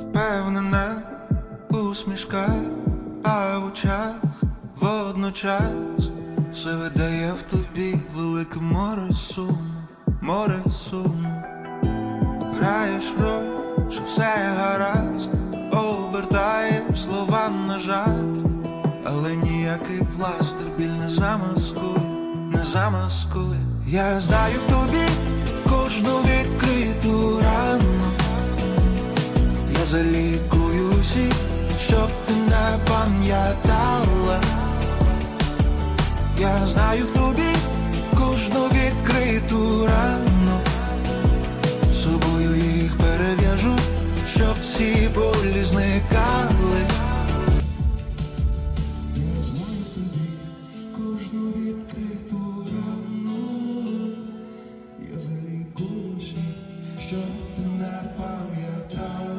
впевнена усмішка, а в очах водночас все видає в тобі велике море суму, море суму. Граєш роль, що все гаразд, обертаєш слова на жарт, але ніякий пластир біль не замаскує, не замаскує. Я знаю в тобі залікую всі, щоб ти не пам'ятала. Я знаю в тобі кожну відкриту рану. Собою їх перев'яжу, щоб всі болі зникали. Я знаю тобі кожну відкриту рану. Я залікуюся, щоб ти не пам'ятала.